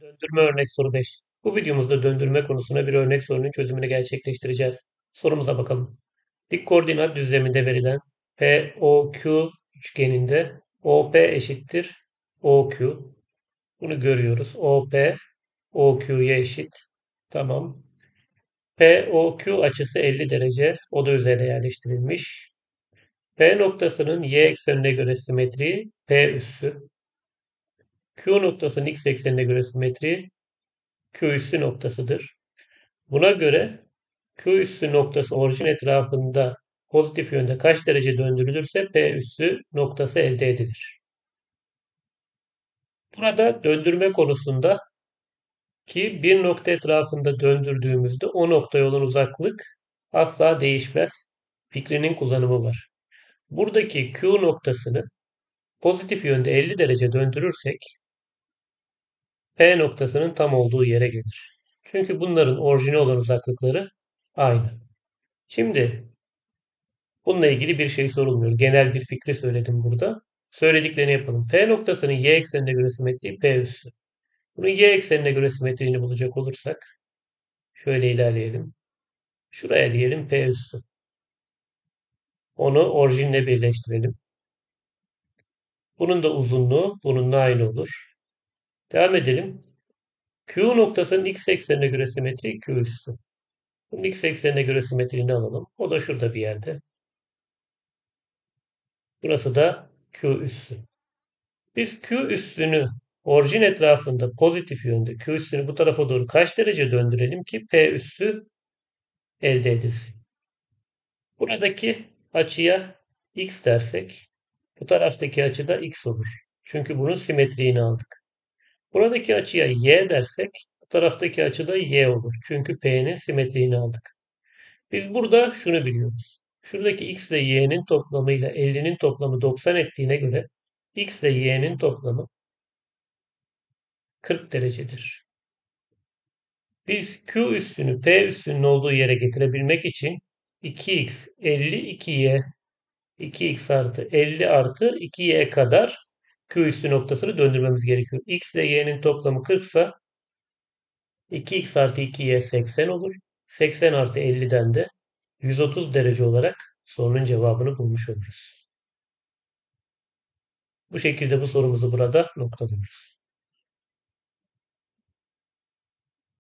Döndürme örnek soru 5. Bu videomuzda döndürme konusuna bir örnek sorunun çözümünü gerçekleştireceğiz. Sorumuza bakalım. Dik koordinat düzleminde verilen POQ üçgeninde OP eşittir OQ. Bunu görüyoruz. OP OQ'ya eşit. Tamam. POQ açısı 50 derece. O da üzerine yerleştirilmiş. P noktasının y eksenine göre simetriği P üssü. Q noktasının x eksenine göre simetriği Q üssü noktasıdır. Buna göre Q üssü noktası orijin etrafında pozitif yönde kaç derece döndürülürse P üssü noktası elde edilir. Burada döndürme konusunda ki bir nokta etrafında döndürdüğümüzde o noktaya olan uzaklık asla değişmez. Fikrinin kullanımı var. Buradaki Q noktasını pozitif yönde 50 derece döndürürsek P noktasının tam olduğu yere gelir. Çünkü bunların orijine olan uzaklıkları aynı. Şimdi bununla ilgili bir şey sorulmuyor. Genel bir fikri söyledim burada. Söylediklerini yapalım. P noktasının y eksenine göre simetriği P üssü. Bunun y eksenine göre simetriğini bulacak olursak şöyle ilerleyelim. Şuraya diyelim P üssü. Onu orijinle birleştirelim. Bunun da uzunluğu bununla aynı olur. Devam edelim. Q noktasının x eksenine göre simetri Q üssü. Bunun x eksenine göre simetriğini alalım. O da şurada bir yerde. Burası da Q üssü. Biz Q üssünü orijin etrafında pozitif yönde Q üssünü bu tarafa doğru kaç derece döndürelim ki P üssü elde edilsin. Buradaki açıya x dersek bu taraftaki açı da x olur. Çünkü bunun simetriğini aldık. Buradaki açıya y dersek bu taraftaki açı da y olur. Çünkü p'nin simetriğini aldık. Biz burada şunu biliyoruz. Şuradaki x ile y'nin toplamıyla 50'nin toplamı 90 ettiğine göre x ile y'nin toplamı 40 derecedir. Biz q üstünü p üstünün olduğu yere getirebilmek için 2x 50 2y 2x artı 50 artı 2y kadar q üstü noktasını döndürmemiz gerekiyor. x ile y'nin toplamı 40 ise 2x artı 2y 80 olur. 80 artı 50'den de 130 derece olarak sorunun cevabını bulmuş oluruz. Bu şekilde bu sorumuzu burada noktalıyoruz.